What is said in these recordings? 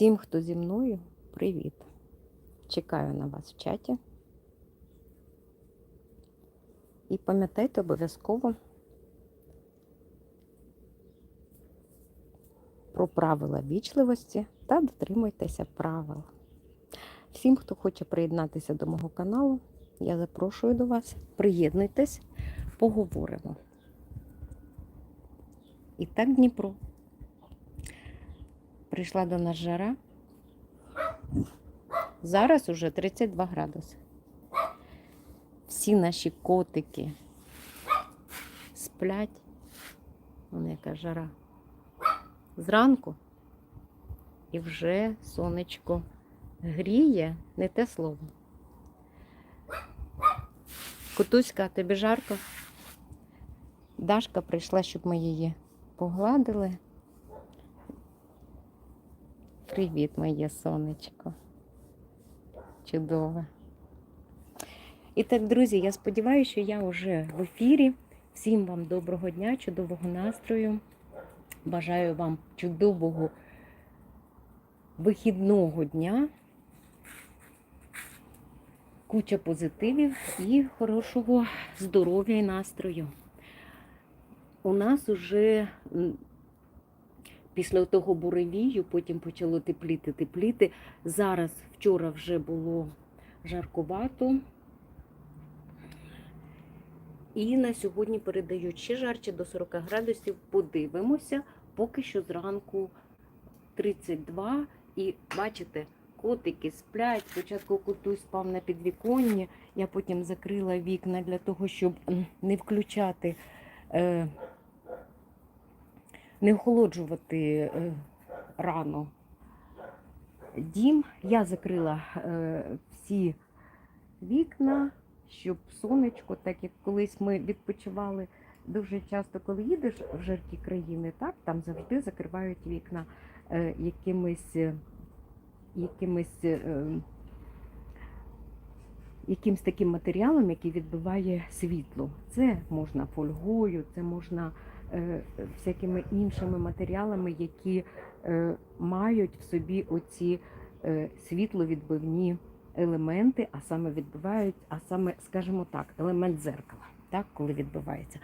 Всім, хто зі мною, привіт. Чекаю на вас в чаті. І пам'ятайте обов'язково про правила вічливості та дотримуйтеся правил. Всім, хто хоче приєднатися до мого каналу, я запрошую до вас. Приєднуйтесь, поговоримо. І так, Дніпро. Прийшла до нас жара. Зараз уже 32 градуси. Всі наші котики сплять. Вона яка жара. Зранку і вже сонечко гріє, не те слово. Котуська, тобі жарко. Дашка прийшла, щоб ми її погладили. Привіт, моє сонечко. Чудове. І так, друзі, я сподіваюся, що я вже в ефірі. Всім вам доброго дня, чудового настрою. Бажаю вам чудового вихідного дня, куча позитивів і хорошого здоров'я і настрою. У нас уже після того буревію, потім почало тепліти, тепліти. Зараз вчора вже було жаркувато. І на сьогодні передають ще жарче до 40 градусів. Подивимося, поки що зранку 32. І бачите, котики сплять. Спочатку котусь спав на підвіконні, я потім закрила вікна для того, щоб не включати, е, не охолоджувати е, рано дім. Я закрила е, всі вікна, щоб сонечко, так як колись ми відпочивали дуже часто, коли їдеш в жаркі країни, так там завжди закривають вікна е, якимись, якимись, якимсь таким матеріалом, який відбиває світло. Це можна фольгою, це можна е, всякими іншими матеріалами, які е, мають в собі оці е, світловідбивні елементи, а саме відбивають, а саме, скажімо так, елемент дзеркала, так, коли відбивається.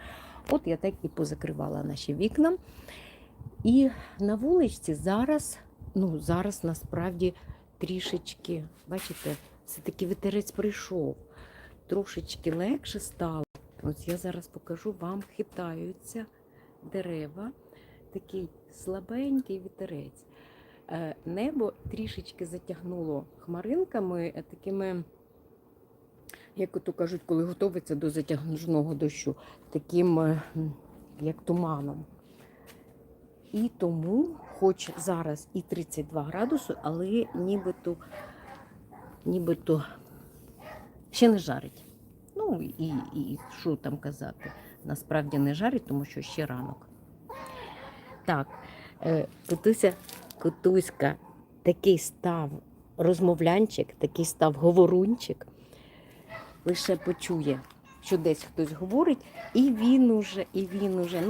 От я так і позакривала наші вікна. І на вуличці зараз, ну зараз насправді трішечки, бачите, все-таки вітерець прийшов, трошечки легше стало. Ось я зараз покажу вам, хитаються дерева, такий слабенький вітерець. Е, Небо трішечки затягнуло хмаринками, е, такими, як ото кажуть, коли готується до затяжного дощу, таким, е, як туманом. І тому, хоч зараз і 32 градуси, але нібито, нібито ще не жарить. Ну і, і що там казати? Насправді не жарить, тому що ще ранок. Так, е, Котуся, Котуська такий став розмовлянчик, такий став говорунчик. Лише почує, що десь хтось говорить, і він уже, і він уже. Ну,